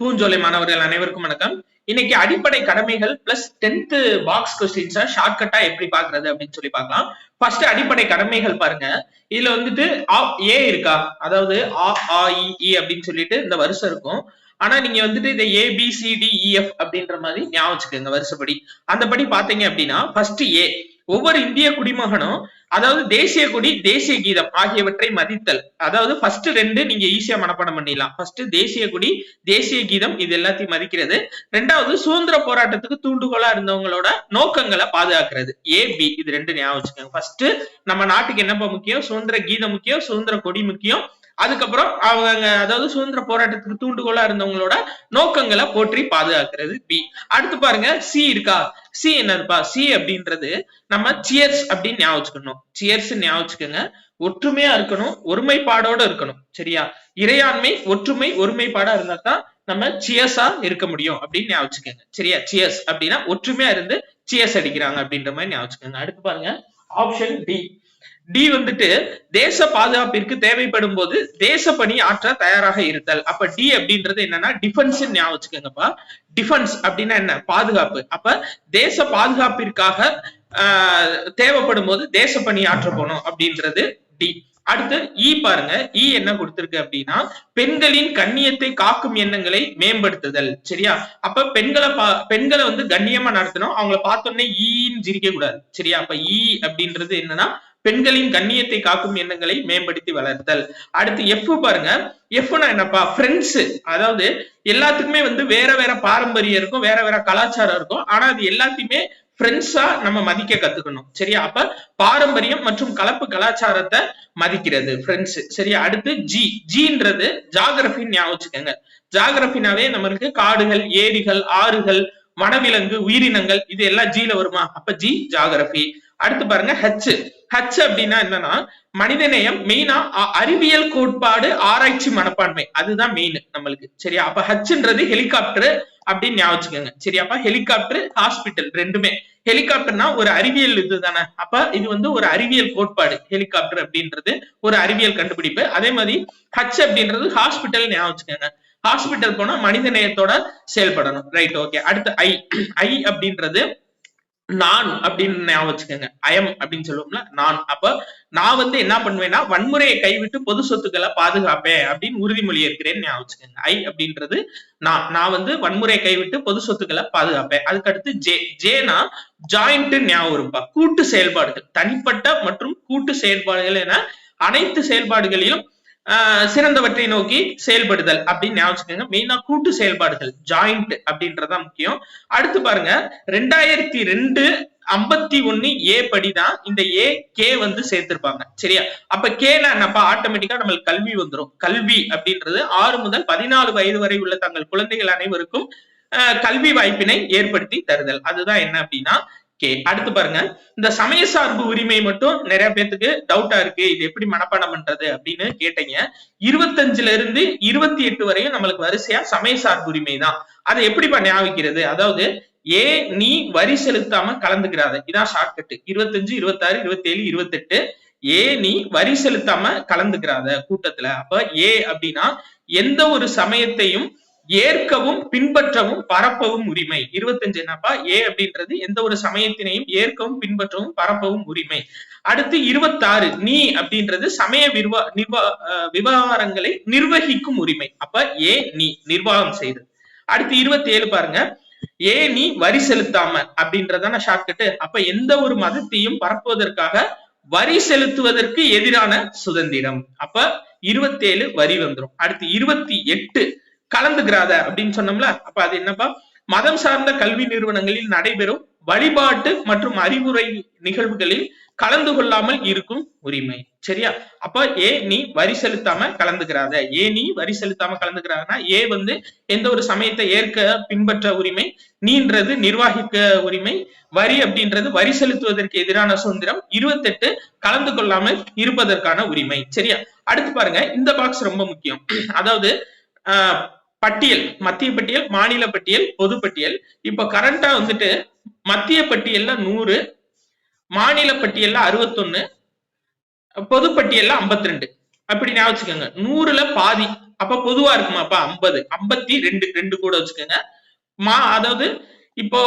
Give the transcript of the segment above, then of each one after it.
பூஞ்சோலை மாணவர்கள் அனைவருக்கும் வணக்கம். இன்னைக்கு அடிப்படை கடமைகள் பிளஸ் டென்த் பாக்ஸ் கொஸ்டின்ஸ ஷார்ட்கட்டா எப்படி பாக்குறது அப்படின்னு சொல்லி பார்க்கலாம். ஃபர்ஸ்ட் அடிப்படை கடமைகள் பாருங்க. இதுல வந்துட்டு ஏ இருக்கா? அதாவது ஆ ஆ இ அப்படின்னு சொல்லிட்டு இந்த வருஷம் இருக்கும். ஆனா நீங்க வந்துட்டு இந்த ஏபிசிடிஇஎஃப் e, அப்படின்ற மாதிரி ஞாபகம் வச்சுக்கோங்க வருஷப்படி. அந்த படி பாத்தீங்க அப்படின்னா ஃபர்ஸ்ட் ஏ ஒவ்வொரு இந்திய குடிமகனும் அதாவது தேசிய கொடி தேசிய கீதம் ஆகியவற்றை மதித்தல். அதாவது ஃபர்ஸ்ட் ரெண்டு நீங்க ஈஸியா மனப்பாடம் பண்ணிடலாம். ஃபர்ஸ்ட் தேசிய கொடி தேசிய கீதம் இது எல்லாத்தையும் மதிக்கிறது. ரெண்டாவது சுதந்திர போராட்டத்துக்கு தூண்டுகோலா இருந்தவங்களோட நோக்கங்களை பாதுகாக்கிறது. ஏ பி இது ரெண்டு ஞாபகம் வச்சுக்கோங்க. ஃபர்ஸ்ட் நம்ம நாட்டுக்கு என்னப்பா முக்கியம்? சுதந்திர கீதம் முக்கியம் சுதந்திர கொடி முக்கியம். அதுக்கப்புறம் அவங்க அதாவது சுதந்திர போராட்டத்துக்கு தூண்டுகோலா இருந்தவங்களோட நோக்கங்களை போற்றி பாதுகாக்கிறது பி அடுத்து பாருங்க சி இருக்கா? சி என்னதுப்பா? சி அப்படின்றது நம்ம சியர்ஸ் அப்படின்னு ஞாபகம் வச்சுக்கணும். சியர்ஸ் ஞாபகம் வச்சுக்கோங்க. ஒற்றுமையா இருக்கணும் ஒருமைப்பாடோட இருக்கணும் சரியா? இறையாண்மை ஒற்றுமை ஒருமைப்பாடா இருந்தா தான் நம்ம சியர்ஸா இருக்க முடியும் அப்படின்னு ஞாபகம் வச்சுக்கோங்க சரியா? சியர்ஸ் அப்படின்னா ஒற்றுமையா இருந்து சியர்ஸ் அடிக்கிறாங்க அப்படின்ற மாதிரி ஞாபகம் வச்சுக்கோங்க. அடுத்து பாருங்க ஆப்ஷன் டி டி வந்துட்டு தேச பாதுகாப்பிற்கு தேவைப்படும் போது தேச பணி ஆற்ற தயாராக இருத்தல். அப்ப டி அப்படின்றது என்னன்னா டிஃபென்ஸ் ஞாபகம் வச்சுக்கோங்கப்பா. டிஃபென்ஸ் அப்படின்னா என்ன? பாதுகாப்பு. அப்ப தேச பாதுகாப்பிற்காக தேவைப்படும் போது தேச பணி ஆற்ற போனோம் அப்படின்றது டி. அடுத்து இ பாருங்க. இ என்ன கொடுத்திருக்கு அப்படின்னா பெண்களின் கண்ணியத்தை காக்கும் எண்ணங்களை மேம்படுத்துதல். சரியா? அப்ப பெண்களை பா பெண்களை வந்து கண்ணியமா நடத்தணும். அவங்கள பார்த்தோன்னே e ஈன்னு சிரிக்க கூடாது சரியா? அப்ப இ அப்படின்றது என்னன்னா பெண்களின் கண்ணியத்தை காக்கும் எண்ணங்களை மேம்படுத்தி வளர்த்தல். அடுத்து எஃப் பாருங்க. எஃப்னா என்னப்பா? ஃப்ரெண்ட்ஸ் அதாவது எல்லாத்துக்குமே வந்து வேற வேற பாரம்பரியம் இருக்கும் வேற வேற கலாச்சாரம் இருக்கும். ஆனா அது எல்லாத்தையுமே ஃப்ரெண்ட்ஸா நம்ம மதிக்க கத்துக்கணும். சரியா? அப்ப பாரம்பரியம் மற்றும் கலப்பு கலாச்சாரத்தை மதிக்கிறது ஃப்ரெண்ட்ஸ் சரியா? அடுத்து ஜி ஜின்றது ஜாகிரபின்னு ஞாபகம் வச்சுக்கோங்க. ஜாகிரபினாவே நம்மளுக்கு காடுகள் ஏரிகள் ஆறுகள் வனவிலங்கு உயிரினங்கள் இது எல்லாம் ஜில வருமா? அப்ப ஜி ஜாகிரபி அடுத்து பாருங்க ஹச் ஹச் அப்படின்னா என்னன்னா மனிதநேயம் மெயினா அறிவியல் கோட்பாடு ஆராய்ச்சி மனப்பான்மை. அதுதான் மெயின் நம்மளுக்கு. சரியா? அப்ப ஹச்ன்றது ஹெலிகாப்டர் அப்படின்னு ஞாபகம் வச்சுக்கோங்க. சரியாப்பா ஹெலிகாப்டர் ஹாஸ்பிட்டல் ரெண்டுமே. ஹெலிகாப்டர்னா ஒரு அறிவியல் இது தானே அப்ப இது வந்து ஒரு அறிவியல் கோட்பாடு. ஹெலிகாப்டர் அப்படின்றது ஒரு அறிவியல் கண்டுபிடிப்பு. அதே மாதிரி ஹச் அப்படின்றது ஹாஸ்பிட்டல் ஞாபகம் வச்சுக்கோங்க. ஹாஸ்பிட்டல் போனா மனித நேயத்தோட செயல்படணும். ரைட் ஓகே அடுத்து ஐ ஐ அப்படின்றது நான் அப்படின்னு ஞாபகம் வச்சுக்கோங்க. அயம் அப்படின்னு சொல்லுவோம்ல நான். அப்ப நான் வந்து என்ன பண்ணுவேன்னா வன்முறையை கைவிட்டு பொது சொத்துக்களை பாதுகாப்பேன் அப்படின்னு உறுதிமொழி இருக்கிறேன்னு ஞாபகம் வச்சுக்கோங்க. ஐ அப்படின்றது நான். நான் வந்து வன்முறையை கைவிட்டு பொது சொத்துக்களை பாதுகாப்பேன். அதுக்கு அடுத்து ஜே ஜேனா ஜாயிண்ட் ஞாபகம் இருப்பா கூட்டு செயல்பாடுகள். தனிப்பட்ட மற்றும் கூட்டு செயல்பாடுகள் என அனைத்து செயல்பாடுகளிலும் சிறந்தவற்றை நோக்கி செயல்படுதல் அப்படின்னு ஞாபகம் மெயினா கூட்டு செயல்பாடுகள் ஜாயிண்ட் அப்படின்றதான் முக்கியம். அடுத்து பாருங்க ரெண்டாயிரத்தி ரெண்டு ஐம்பத்தி ஒண்ணு ஏ படிதான் இந்த ஏ கே வந்து சேர்த்திருப்பாங்க. சரியா? அப்ப கேனா நம்ம ஆட்டோமேட்டிக்கா நம்மளுக்கு கல்வி வந்துடும் கல்வி அப்படின்றது ஆறு முதல் பதினாலு வயது வரை உள்ள தங்கள் குழந்தைகள் அனைவருக்கும் கல்வி வாய்ப்பினை ஏற்படுத்தி தருதல். அதுதான் என்ன அப்படின்னா ஓகே அடுத்து பாருங்க. இந்த சமய சார்பு உரிமை மட்டும் நிறைய பேத்துக்கு டவுட்டா இருக்கு. இது எப்படி மனப்பாடம் பண்றது அப்படின்னு கேட்டீங்க. இருபத்தஞ்சுல இருந்து இருபத்தி எட்டு வரையும் நம்மளுக்கு வரிசையா சமய சார்பு உரிமை தான். அதை எப்படி ஞாபகிக்கிறது அதாவது ஏ நீ வரி செலுத்தாம கலந்துக்கிறாத. இதான் ஷார்ட்கட் இருபத்தஞ்சு இருபத்தாறு இருபத்தி ஏழு இருபத்தெட்டு. ஏ நீ வரி செலுத்தாம கலந்துக்கிறாத கூட்டத்துல. அப்ப ஏ அப்படின்னா எந்த ஒரு சமயத்தையும் ஏற்கவும் பின்பற்றவும் பரப்பவும் உரிமை. இருபத்தஞ்சு என்னப்பா? ஏ அப்படின்றது எந்த ஒரு சமயத்தினையும் ஏற்கவும் பின்பற்றவும் பரப்பவும் உரிமை. அடுத்து இருபத்தாறு நீ அப்படின்றது சமய விர்வா நிர்வா விவகாரங்களை நிர்வகிக்கும் உரிமை. அப்ப ஏ நீ நிர்வாகம் செய்தது அடுத்து இருபத்தி ஏழு பாருங்க. ஏ நீ வரி செலுத்தாம அப்படின்றதான ஷார்ட்கட்டு அப்ப எந்த ஒரு மதத்தையும் பரப்புவதற்காக வரி செலுத்துவதற்கு எதிரான சுதந்திரம். அப்ப இருபத்தேழு வரி வந்துடும் அடுத்து இருபத்தி எட்டு கலந்துக்கிறாத அப்படின்னு சொன்னோம்ல அப்ப அது என்னப்பா? மதம் சார்ந்த கல்வி நிறுவனங்களில் நடைபெறும் வழிபாட்டு மற்றும் அறிவுரை நிகழ்வுகளில் கலந்து கொள்ளாமல் இருக்கும் உரிமை. சரியா? அப்ப ஏ நீ வரி செலுத்தாம கலந்துக்கிறாத. ஏ நீ வரி செலுத்தாம கலந்துக்கிறாங்கன்னா ஏ வந்து எந்த ஒரு சமயத்தை ஏற்க பின்பற்ற உரிமை நீன்றது நிர்வாகிக்க உரிமை வரி அப்படின்றது வரி செலுத்துவதற்கு எதிரான சுதந்திரம் இருபத்தெட்டு கலந்து கொள்ளாமல் இருப்பதற்கான உரிமை. சரியா? அடுத்து பாருங்க இந்த பாக்ஸ் ரொம்ப முக்கியம். அதாவது பட்டியல் மத்திய பட்டியல் மாநில பட்டியல் பொது பட்டியல். இப்ப கரண்டா வந்துட்டு மத்திய பட்டியல்ல நூறு மாநில பட்டியல்ல அறுபத்தொன்னு பொது பட்டியல்ல ஐம்பத்தி ரெண்டு அப்படி ஞாபகம் வச்சுக்கோங்க. நூறுல பாதி அப்ப பொதுவா இருக்குமா அப்ப ஐம்பது. ஐம்பத்தி ரெண்டு ரெண்டு கூட வச்சுக்கோங்க. மா அதாவது இப்போ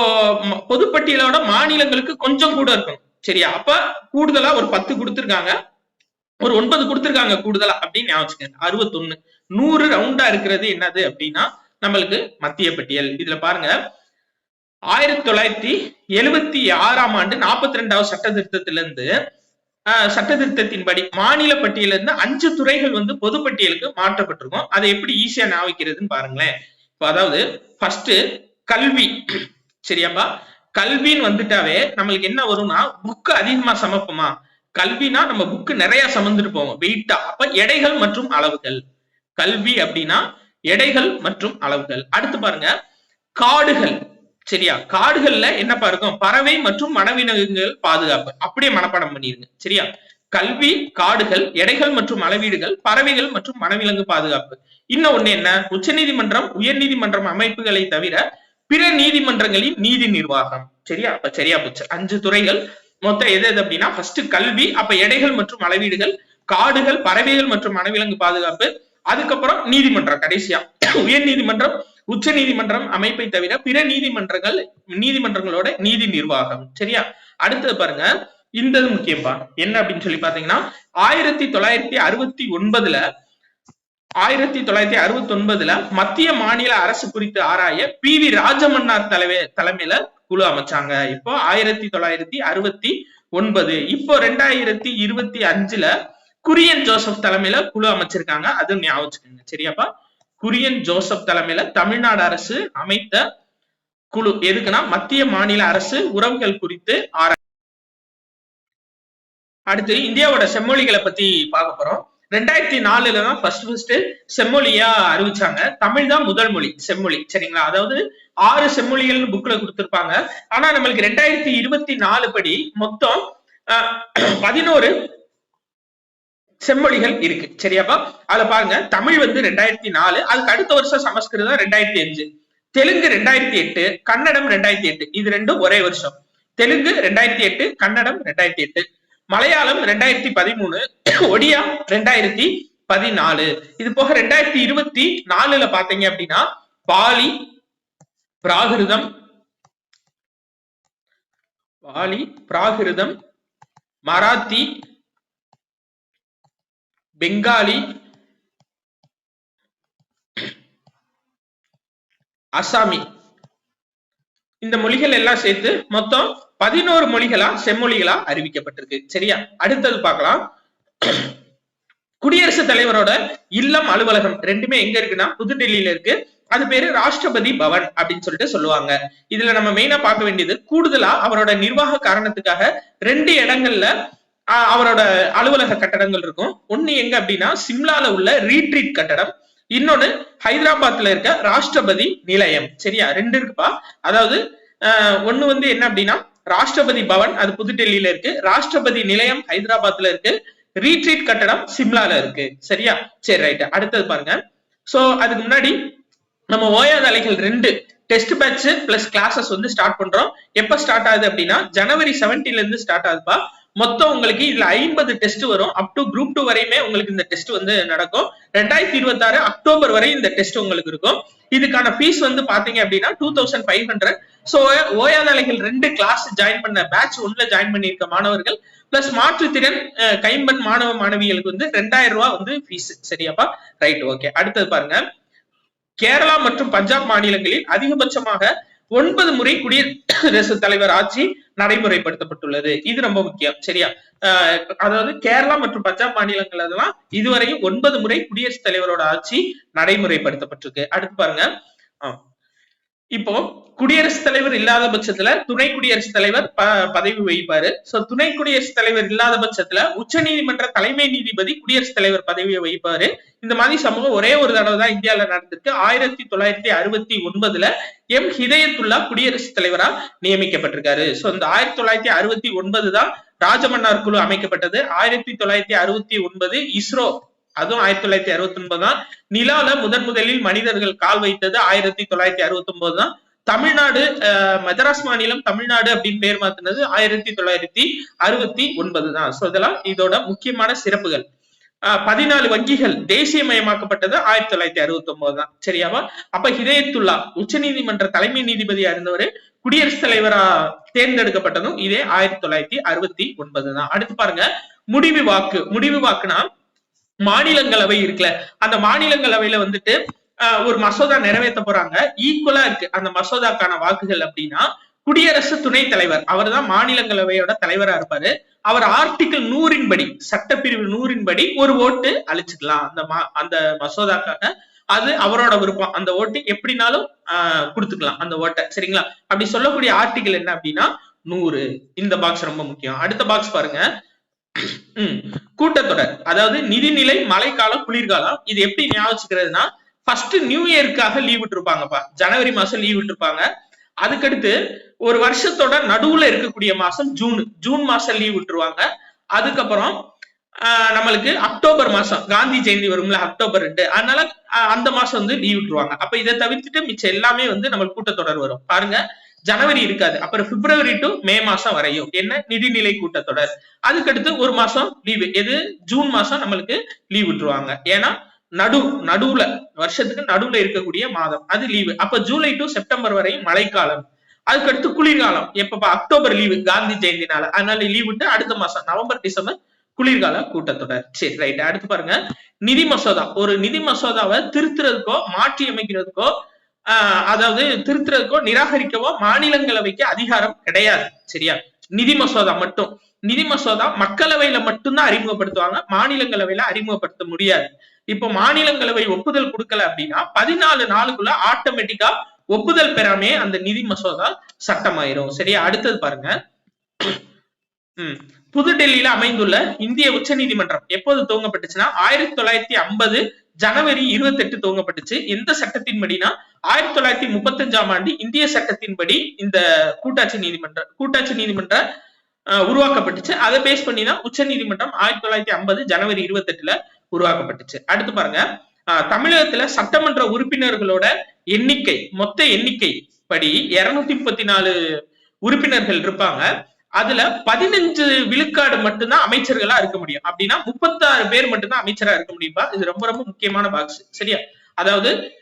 பொதுப்பட்டியலோட மாநிலங்களுக்கு கொஞ்சம் கூட இருக்கணும். சரியா? அப்ப கூடுதலா ஒரு பத்து கொடுத்துருக்காங்க. ஒரு ஒன்பது கொடுத்துருக்காங்க கூடுதலா அப்படின்னு ஞாபகம் அறுபத்தொன்னு. நூறு ரவுண்டா இருக்கிறது என்னது அப்படின்னா நம்மளுக்கு மத்திய பட்டியல். இதுல பாருங்க. ஆயிரத்தி தொள்ளாயிரத்தி எழுபத்தி ஆறாம் ஆண்டு நாற்பத்தி ரெண்டாவது சட்ட திருத்தத்திலிருந்து ஆஹ், சட்ட திருத்தத்தின்படி மாநில பட்டியல இருந்து அஞ்சு துறைகள் வந்து பொதுப்பட்டியலுக்கு மாற்றப்பட்டிருக்கும். அதை எப்படி ஈஸியா ஞாபகிக்கிறதுன்னு பாருங்களேன். இப்போ அதாவது ஃபர்ஸ்ட் கல்வி. சரியாப்பா? கல்வின்னு வந்துட்டாவே நம்மளுக்கு என்ன வரும்னா புக்கு அதிகமா சமப்போமா கல்வினா நம்ம புக்கு நிறைய சமந்துட்டு போவோம். வெயிட்டா அப்ப எடைகள் மற்றும் அளவுகள். கல்வி அப்படின்னா எடைகள் மற்றும் அளவுகள். அடுத்து பாருங்க காடுகள். சரியா? காடுகள்ல என்னப்பா இருக்கும் பறவை மற்றும் மனவினங்கள் பாதுகாப்பு. அப்படியே மனப்பாடம் பண்ணிருங்க. சரியா? கல்வி காடுகள் எடைகள் மற்றும் அளவீடுகள் பறவைகள் மற்றும் மனவிலங்கு பாதுகாப்பு. இன்னும் ஒண்ணு என்ன? உச்சநீதிமன்றம் உயர்நீதிமன்றம் அமைப்புகளை தவிர பிற நீதிமன்றங்களின் நீதி நிர்வாகம். சரியா? அப்ப சரியா போச்சு. அஞ்சு துறைகள் மொத்தம் எது எது அப்படின்னா ஃபர்ஸ்ட் கல்வி அப்ப எடைகள் மற்றும் அளவீடுகள் காடுகள் பறவைகள் மற்றும் வனவிலங்கு பாதுகாப்பு அதுக்கப்புறம் நீதிமன்றம் கடைசியா. உயர் நீதிமன்றம் உச்ச நீதிமன்றம் அமைப்பை தவிர பிற நீதிமன்றங்கள் நீதிமன்றங்களோட நீதி நிர்வாகம். சரியா? அடுத்தது பாருங்க இந்த முக்கியம்பா என்ன அப்படின்னு சொல்லி பாத்தீங்கன்னா ஆயிரத்தி தொள்ளாயிரத்தி அறுபத்தி ஒன்பதுல ஆயிரத்தி தொள்ளாயிரத்தி அறுபத்தி ஒன்பதுல மத்திய மாநில அரசு குறித்து ஆராய பி வி ராஜமன்னார் தலைமை தலைமையில குழு அமைச்சாங்க. இப்போ ஆயிரத்தி தொள்ளாயிரத்தி அறுபத்தி ஒன்பது. இப்போ ரெண்டாயிரத்தி இருபத்தி அஞ்சுல குரியன் ஜோசப் தலைமையில குழு அமைச்சிருக்காங்க. அது ஞாபகம் சரியாப்பா? குரியன் ஜோசப் தலைமையில தமிழ்நாடு அரசு அமைத்த குழு. எதுக்குன்னா மத்திய மாநில அரசு உறவுகள் குறித்து ஆராய் அடுத்து இந்தியாவோட செம்மொழிகளை பத்தி பார்க்க போறோம். ரெண்டாயிரத்தி நாலுல தான் ஃபர்ஸ்ட் ஃபர்ஸ்ட் செம்மொழியா அறிவிச்சாங்க. தமிழ் தான் முதல் மொழி செம்மொழி. சரிங்களா? அதாவது ஆறு செம்மொழிகள்னு புக்ல கொடுத்திருப்பாங்க. ஆனா நம்மளுக்கு ரெண்டாயிரத்தி இருபத்தி நாலு படி மொத்தம் பதினோரு செம்மொழிகள் இருக்கு. சரியாப்பா அதுல பாருங்க தமிழ் வந்து ரெண்டாயிரத்தி நாலு அதுக்கு அடுத்த வருஷம் சமஸ்கிருதம் ரெண்டாயிரத்தி அஞ்சு. தெலுங்கு ரெண்டாயிரத்தி எட்டு கன்னடம் ரெண்டாயிரத்தி எட்டு. இது ரெண்டும் ஒரே வருஷம். தெலுங்கு ரெண்டாயிரத்தி எட்டு கன்னடம் ரெண்டாயிரத்தி எட்டு. மலையாளம் ரெண்டாயிரத்தி பதிமூணு ஒடியா ரெண்டாயிரத்தி பதினாலு. இது போக ரெண்டாயிரத்தி இருபத்தி நாலுல பாத்தீங்க அப்படின்னா பாலி பிராகிருதம் பாலி பிராகிருதம் மராத்தி பெங்காலி அசாமி. இந்த மொழிகள் எல்லாம் சேர்த்து மொத்தம் பதினோரு மொழிகளா செம்மொழிகளா அறிவிக்கப்பட்டிருக்கு. சரியா? அடுத்தது பார்க்கலாம். குடியரசுத் தலைவரோட இல்லம் அலுவலகம் ரெண்டுமே எங்க இருக்குன்னா புதுடெல்லியில இருக்கு. அது பேரு ராஷ்டிரபதி பவன் அப்படின்னு சொல்லிட்டு சொல்லுவாங்க. இதுல நம்ம மெயினா பார்க்க வேண்டியது கூடுதலா அவரோட நிர்வாக காரணத்துக்காக ரெண்டு இடங்கள்ல அவரோட அலுவலக கட்டடங்கள் இருக்கும். ஒண்ணு எங்க அப்படின்னா சிம்லால உள்ள ரீட்ரீட் கட்டடம். இன்னொன்னு ஹைதராபாத்ல இருக்க ராஷ்டிரபதி நிலையம். சரியா? ரெண்டு இருக்குப்பா. அதாவது ஆஹ், ஒண்ணு வந்து என்ன அப்படின்னா ராஷ்டிரபதி பவன் அது புதுடெல்லியில இருக்கு. ராஷ்டிரபதி நிலையம் ஹைதராபாத்ல இருக்கு. ரீட்ரீட் கட்டடம் சிம்லால இருக்கு. சரியா? சரி ரைட் அடுத்தது பாருங்க. சோ அதுக்கு முன்னாடி நம்ம ஓயாத அலைகள் ரெண்டு டெஸ்ட் பேட்ச் பிளஸ் கிளாஸஸ் வந்து ஸ்டார்ட் பண்றோம். எப்ப ஸ்டார்ட் ஆகுது அப்படின்னா ஜனவரி செவன்டீன்ல இருந்து ஸ்டார்ட் ஆகுதுப்பா. மொத்தம் உங்களுக்கு இதுல ஐம்பது டெஸ்ட் வரும். அப் டு குரூப் டூ வரையுமே உங்களுக்கு இந்த டெஸ்ட் வந்து நடக்கும். ரெண்டாயிரத்தி இருபத்தி ஆறு அக்டோபர் வரை இந்த டெஸ்ட் உங்களுக்கு இருக்கும். இதுக்கான ஃபீஸ் வந்து பாத்தீங்க அப்படின்னா two thousand five hundred so Oyatha ரெண்டு கிளாஸ் ஜாயின் பண்ண பேட்ச் ஒன்ல ஜாயின் பண்ணியிருக்க மாணவர்கள் பிளஸ் மாற்றுத்திறன் அஹ், மாணவ மாணவிகளுக்கு வந்து ரெண்டாயிரம் ரூபாய் வந்து ஃபீஸ் சரியாப்பா? ரைட் ஓகே அடுத்தது பாருங்க. கேரளா மற்றும் பஞ்சாப் மாநிலங்களில் அதிகபட்சமாக ஒன்பது முறை குடியரசுத் தலைவர் ஆட்சி நடைமுறைப்படுத்தப்பட்டுள்ளது. இது ரொம்ப முக்கியம். சரியா? அஹ் அதாவது கேரளா மற்றும் பஞ்சாப் மாநிலங்கள் அதெல்லாம் இதுவரையும் ஒன்பது முறை குடியரசுத் தலைவரோட ஆட்சி நடைமுறைப்படுத்தப்பட்டிருக்கு. அடுத்து பாருங்க. இப்போ குடியரசுத் தலைவர் இல்லாத பட்சத்துல துணை குடியரசுத் தலைவர் ப- பதவி வகிப்பாரு. சோ துணை குடியரசுத் தலைவர் இல்லாத பட்சத்துல உச்ச நீதிமன்ற தலைமை நீதிபதி குடியரசுத் தலைவர் பதவியை வகிப்பாரு. இந்த மாதிரி சமூகம் ஒரே ஒரு தடவை தான் இந்தியாவில நடந்திருக்கு. ஆயிரத்தி தொள்ளாயிரத்தி அறுபத்தி ஒன்பதுல எம். ஹிதயத்துல்லா குடியரசுத் தலைவரா நியமிக்கப்பட்டிருக்காரு. சோ இந்த ஆயிரத்தி தொள்ளாயிரத்தி அறுபத்தி ஒன்பது தான் ராஜமன்னார் குழு அமைக்கப்பட்டது. ஆயிரத்தி தொள்ளாயிரத்தி அறுபத்தி ஒன்பது இஸ்ரோ அதுவும் ஆயிரத்தி தொள்ளாயிரத்தி அறுபத்தி ஒன்பது தான் நிலால முதன் முதலில் மனிதர்கள் கால் வைத்தது ஆயிரத்தி தொள்ளாயிரத்தி அறுபத்தி ஒன்பது தான் தமிழ்நாடு மதராஸ் மாநிலம் தமிழ்நாடு அப்படின்னு பேர் மாத்தினது ஆயிரத்தி தொள்ளாயிரத்தி அறுபத்தி ஒன்பது தான் சோ இதெல்லாம் இதோட முக்கியமான சிறப்புகள். பதினாலு வங்கிகள் தேசியமயமாக்கப்பட்டது ஆயிரத்தி தொள்ளாயிரத்தி அறுபத்தி ஒன்பது தான் சரியாவா? அப்ப ஹிதயத்துல்லா உச்ச நீதிமன்ற தலைமை நீதிபதியா இருந்தவர் குடியரசுத் தலைவரா தேர்ந்தெடுக்கப்பட்டதும் இதே ஆயிரத்தி தொள்ளாயிரத்தி அறுபத்தி ஒன்பது தான் அடுத்து பாருங்க முடிவு வாக்கு. முடிவு வாக்குனா மாநிலங்களவை இருக்குல்ல அந்த மாநிலங்களவையில வந்துட்டு ஒரு மசோதா நிறைவேற்ற போறாங்க. ஈக்குவலா இருக்கு. அந்த மசோதாக்கான வாக்குகள் அப்படின்னா குடியரசு துணைத் தலைவர் அவர் தான் மாநிலங்களவையோட தலைவரா இருப்பாரு. அவர் ஆர்டிகிள் நூறின் படி சட்டப்பிரிவு நூறின் படி ஒரு ஓட்டு அழிச்சுக்கலாம் அந்த அந்த மசோதாக்காக அது அவரோட விருப்பம். அந்த ஓட்டு எப்படினாலும் ஆஹ் கொடுத்துக்கலாம் அந்த ஓட்டை. சரிங்களா? அப்படி சொல்லக்கூடிய ஆர்டிகிள் என்ன அப்படின்னா நூறு. இந்த பாக்ஸ் ரொம்ப முக்கியம். அடுத்த பாக்ஸ் பாருங்க. கூட்டத்தொடர். அதாவது நிதிநிலை மழைக்காலம் குளிர்காலம் இது எப்படி ஞாபகிக்கிறதுனா ஃபர்ஸ்ட் நியூ இயருக்காக லீவ் விட்டுருப்பாங்கப்பா. ஜனவரி மாசம் லீவ் விட்டுருப்பாங்க. அதுக்கடுத்து ஒரு வருஷத்தோட நடுவுல இருக்கக்கூடிய மாசம் ஜூன். ஜூன் மாசம் லீவ் விட்டுருவாங்க. அதுக்கப்புறம் நம்மளுக்கு அக்டோபர் மாசம் காந்தி ஜெயந்தி வரும்ல அக்டோபர் ரெண்டு. அதனால அந்த மாசம் வந்து லீவ் விட்டுருவாங்க. அப்ப இதை தவிர்த்துட்டு மிச்சம் எல்லாமே வந்து நம்மளுக்கு கூட்டத்தொடர் வரும். பாருங்க. ஜனவரி இருக்காது. அப்புறம் பிப்ரவரி டு மே மாசம் வரையும். என்ன? நிதிநிலை கூட்டத்தொடர். அதுக்கடுத்து ஒரு மாசம் லீவு எது? ஜூன் மாசம் நம்மளுக்கு லீவ் விட்டுருவாங்க. ஏன்னா நடு நடுவுல வருஷத்துக்கு நடுவுல இருக்கக்கூடிய மாதம். அது லீவு அப்ப ஜூலை டு செப்டம்பர் வரையும் மழைக்காலம். அதுக்கடுத்து குளிர்காலம். எப்பப்பா? அக்டோபர் லீவு காந்தி ஜெயந்தினால. அதனால லீவ் விட்டு அடுத்த மாசம் நவம்பர் டிசம்பர் குளிர்கால கூட்டத்தொடர். சரி ரைட் அடுத்து பாருங்க. நிதி மசோதா. ஒரு நிதி மசோதாவை திருத்துறதுக்கோ மாற்றி அமைக்கிறதுக்கோ அதாவது திருத்துறதுக்கோ நிராகரிக்கவோ மாநிலங்களவைக்கு அதிகாரம் கிடையாது சரியா? நிதி மசோதா மட்டும். நிதி மசோதா மக்களவையில மட்டும்தான் அறிமுகப்படுத்துவாங்க மாநிலங்களவையில அறிமுகப்படுத்த முடியாது. இப்போ மாநிலங்களவை ஒப்புதல் கொடுக்கல அப்படின்னா பதினாலு நாளுக்குள்ள ஆட்டோமேட்டிக்கா ஒப்புதல் பெறாமே அந்த நிதி மசோதா சட்டமாயிரும் சரியா? அடுத்தது பாருங்க. உம் புதுடெல்லியில அமைந்துள்ள இந்திய உச்ச நீதிமன்றம் எப்போது துவங்கப்பட்டுச்சுன்னா ஆயிரத்தி தொள்ளாயிரத்தி ஐம்பது ஜனவரி இருபத்தி எட்டு துவங்கப்பட்டுச்சு. எந்த சட்டத்தின்படினா ஆயிரத்தி தொள்ளாயிரத்தி முப்பத்தி அஞ்சாம் ஆண்டு இந்திய சட்டத்தின்படி இந்த கூட்டாட்சி நீதிமன்ற கூட்டாட்சி நீதிமன்ற உருவாக்கப்பட்டுச்சு. அதை பேஸ் பண்ணி தான் உச்ச நீதிமன்றம் ஆயிரத்தி தொள்ளாயிரத்தி ஐம்பது ஜனவரி இருபத்தி எட்டுல உருவாக்கப்பட்டுச்சு. அடுத்து பாருங்க. தமிழகத்துல சட்டமன்ற உறுப்பினர்களோட எண்ணிக்கை மொத்த எண்ணிக்கை படி இருநூத்தி முப்பத்தி நாலு உறுப்பினர்கள் இருப்பாங்க. அதுல பதினஞ்சு விழுக்காடு மட்டும்தான் அமைச்சர்களா இருக்க முடியும். அப்படின்னா முப்பத்தாறு பேர் மட்டும்தான் அமைச்சரா இருக்க முடியுமா. இது ரொம்ப ரொம்ப முக்கியமான பாக்ஸ் சரியா? அதாவது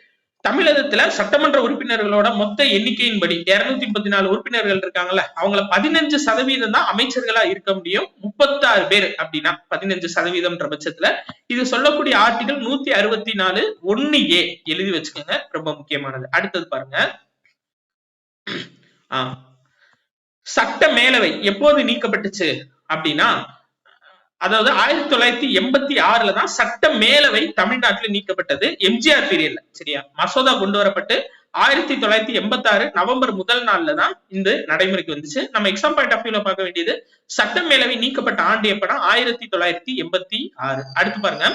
தமிழகத்துல சட்டமன்ற உறுப்பினர்களோட மொத்த எண்ணிக்கையின்படி இருநூத்தி முப்பத்தி நாலு உறுப்பினர்கள் இருக்காங்கல்ல அவங்கள பதினஞ்சு சதவீதம் தான் அமைச்சர்களா இருக்க முடியும். முப்பத்தாறு பேர் அப்படின்னா பதினஞ்சு சதவீதம்ன்ற பட்சத்துல இது சொல்லக்கூடிய ஆர்டிகல் நூத்தி அறுபத்தி நாலு ஒன்னு ஏ எழுதி வச்சுக்கோங்க ரொம்ப முக்கியமானது. அடுத்தது பாருங்க. ஆஹ் சட்ட மேலவை எப்போது நீக்கப்பட்டுச்சு அப்படின்னா அதாவது ஆயிரத்தி தொள்ளாயிரத்தி எண்பத்தி ஆறுல தான் சட்ட மேலவை தமிழ்நாட்டில் நீக்கப்பட்டது. எம்ஜிஆர் பீரியட்ல சரியா? மசோதா கொண்டு வரப்பட்டு ஆயிரத்தி தொள்ளாயிரத்தி எண்பத்தி ஆறு நவம்பர் முதல் நாள்ல தான் இந்த நடைமுறைக்கு வந்துச்சு. நம்ம எக்ஸாம் பாயிண்ட் ஆஃப் வியூல பார்க்க வேண்டியது சட்ட மேலவை நீக்கப்பட்ட ஆண்டு எப்படா ஆயிரத்தி தொள்ளாயிரத்தி எண்பத்தி ஆறு. அடுத்து பாருங்க.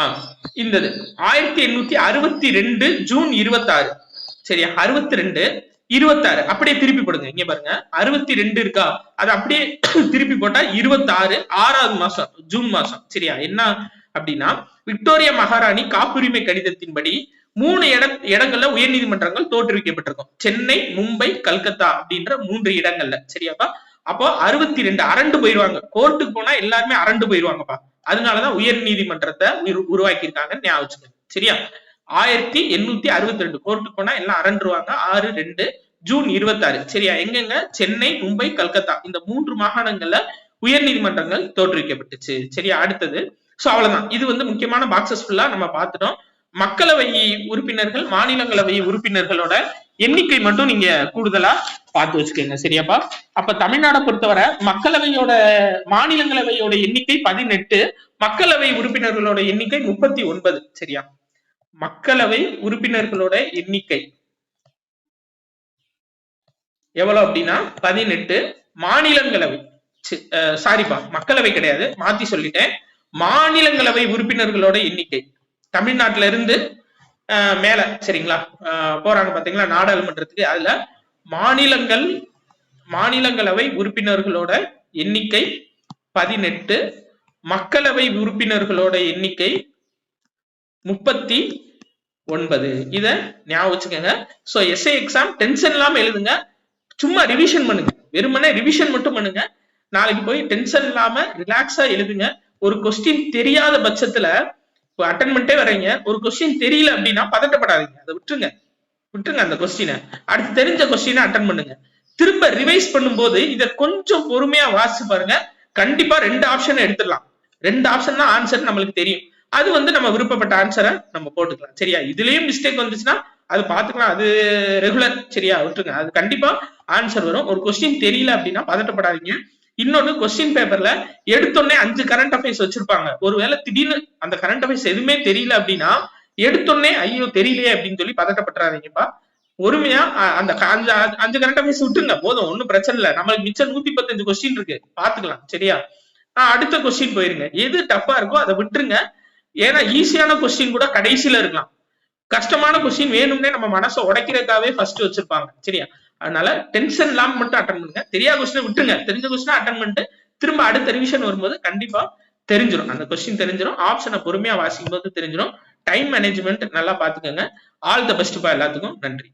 ஆஹ் இந்த ஆயிரத்தி எண்ணூத்தி அறுபத்தி ரெண்டு ஜூன் இருபத்தி ஆறு சரியா? அறுபத்தி ரெண்டு. இருபத்தாறு. அப்படியே திருப்பி போடுங்க. இங்க பாருங்க. அறுபத்தி ரெண்டு இருக்கா? அது அப்படியே திருப்பி போட்டா இருபத்தாறு ஆறாவது மாசம் ஜூன் மாசம். சரியா? என்ன அப்படின்னா விக்டோரியா மகாராணி காப்புரிமை கடிதத்தின்படி மூணு இட இடங்கள்ல உயர் நீதிமன்றங்கள் தோற்றுவிக்கப்பட்டிருக்கும். சென்னை மும்பை கல்கத்தா அப்படின்ற மூன்று இடங்கள்ல. சரியாப்பா? அப்போ அறுபத்தி ரெண்டு அரண்டு போயிருவாங்க கோர்ட்டுக்கு போனா எல்லாருமே அரண்டு போயிருவாங்கப்பா அதனாலதான் உயர் நீதிமன்றத்தை உருவாக்கி இருக்காங்கன்னு ஞாபகம் சரியா? ஆயிரத்தி எண்ணூத்தி அறுபத்தி ரெண்டு கோர்ட்டுக்கு போனா எல்லாம் அரண்டுருவாங்க. ஆறு ரெண்டு ஜூன் இருபத்தாறு. சரியா? எங்கெங்க? சென்னை மும்பை கல்கத்தா. இந்த மூன்று மாகாணங்கள்ல உயர் நீதிமன்றங்கள் தோற்றுவிக்கப்பட்டுச்சு. சரியா? அடுத்தது. சோ அவ்வளவுதான். இது வந்து முக்கியமான பாக்சஸ் ஃபுல்லா நம்ம பார்த்துட்டோம். மக்களவை உறுப்பினர்கள் மாநிலங்களவை உறுப்பினர்களோட எண்ணிக்கை மட்டும் நீங்க கூடுதலா பார்த்து வச்சுக்கோங்க. சரியாப்பா? அப்ப தமிழ்நாடை பொறுத்தவரை மக்களவையோட மாநிலங்களவையோட எண்ணிக்கை பதினெட்டு மக்களவை உறுப்பினர்களோட எண்ணிக்கை முப்பத்தி ஒன்பது. சரியா? மக்களவை உறுப்பினர்களோட எண்ணிக்கை எவ்வளவு அப்படின்னா பதினெட்டு மாநிலங்களவை. சாரிப்பா மக்களவை கிடையாது. மாத்தி சொல்லிட்டேன். மாநிலங்களவை உறுப்பினர்களோட எண்ணிக்கை. தமிழ்நாட்டுல இருந்து மேல சரிங்களா? போறாங்க பாத்தீங்களா? நாடாளுமன்றத்துக்கு. அதுல மாநிலங்கள் மாநிலங்களவை உறுப்பினர்களோட எண்ணிக்கை பதினெட்டு மக்களவை உறுப்பினர்களோட எண்ணிக்கை முப்பத்தி ஒன்பது. இத ஞாபகம் வச்சுக்கோங்க. சோ எஸ்ஏ எக்ஸாம் டென்ஷன் இல்லாம எழுதுங்க. சும்மா ரிவிஷன் பண்ணுங்க. வெறுமனே ரிவிஷன் மட்டும் பண்ணுங்க. நாளைக்கு போய் டென்ஷன் இல்லாம ரிலாக்ஸா எழுதுங்க. ஒரு கொஸ்டின் தெரியாத பட்சத்துல இப்போ பண்ணிட்டே வரீங்க ஒரு கொஸ்டின் தெரியல அப்படின்னா பதட்டப்படாதீங்க. அதை விட்டுருங்க. விட்டுருங்க அந்த கொஸ்டினை அடுத்து தெரிஞ்ச கொஸ்டினை அட்டன் பண்ணுங்க. திரும்ப ரிவைஸ் பண்ணும்போது இதை கொஞ்சம் பொறுமையா வாசிச்சு பாருங்க. கண்டிப்பா ரெண்டு ஆப்ஷன் எடுத்துடலாம். ரெண்டு ஆப்ஷன் தான் ஆன்சர் நம்மளுக்கு தெரியும். அது வந்து நம்ம விருப்பப்பட்ட ஆன்சரை நம்ம போட்டுக்கலாம். சரியா? இதுலயும் மிஸ்டேக் வந்துச்சுன்னா அது பாத்துக்கலாம் அது ரெகுலர் சரியா? விட்டுருங்க. அது கண்டிப்பா ஆன்சர் வரும். ஒரு கொஸ்டின் தெரியல அப்படின்னா பதட்டப்படாதீங்க. இன்னொன்னு கொஸ்டின் பேப்பர்ல எடுத்தோடனே அஞ்சு கரண்ட் அஃபேர்ஸ் வச்சிருப்பாங்க. ஒருவேளை திடீர்னு அந்த கரண்ட் அஃபேர்ஸ் எதுவுமே தெரியல அப்படின்னா எடுத்தோடனே ஐயோ தெரியலையே அப்படின்னு சொல்லி பதட்டப்பட்டுறாதீங்கப்பா. பொறுமையா அந்த அஞ்சு அஞ்சு கரண்ட் அஃபேர்ஸ் விட்டுருங்க. போதும் ஒன்றும் பிரச்சனை இல்லை. நம்மளுக்கு மிச்சம் நூத்தி பத்தஞ்சு கொஸ்டின் இருக்கு. பாத்துக்கலாம் சரியா? ஆஹ் அடுத்த கொஸ்டின் போயிருங்க. எது டஃப்பா இருக்கோ அதை விட்டுருங்க. ஏன்னா ஈஸியான கொஸ்டின் கூட கடைசியில இருக்கலாம். கஷ்டமான கொஸ்டின் வேணும்னே நம்ம மனசை உடைக்கிறதுக்காகவே ஃபர்ஸ்ட் வச்சிருப்பாங்க சரியா? அதனால டென்ஷன் இல்லாம மட்டும் அட்டன் பண்ணுங்க. தெரியாத கொஸ்டின் விட்டுருங்க. தெரிஞ்ச கொஸ்டினா அட்டன் பண்ணிட்டு திரும்ப அடுத்த ரிவிஷன் வரும்போது கண்டிப்பா தெரிஞ்சிடும் அந்த கொஸ்டின் தெரிஞ்சிடும் ஆப்ஷனை பொறுமையா வாசிக்கும் போது தெரிஞ்சிடும் டைம் மேனேஜ்மெண்ட் நல்லா பாத்துக்கோங்க. ஆல் த பெஸ்ட் எல்லாத்துக்கும். நன்றி.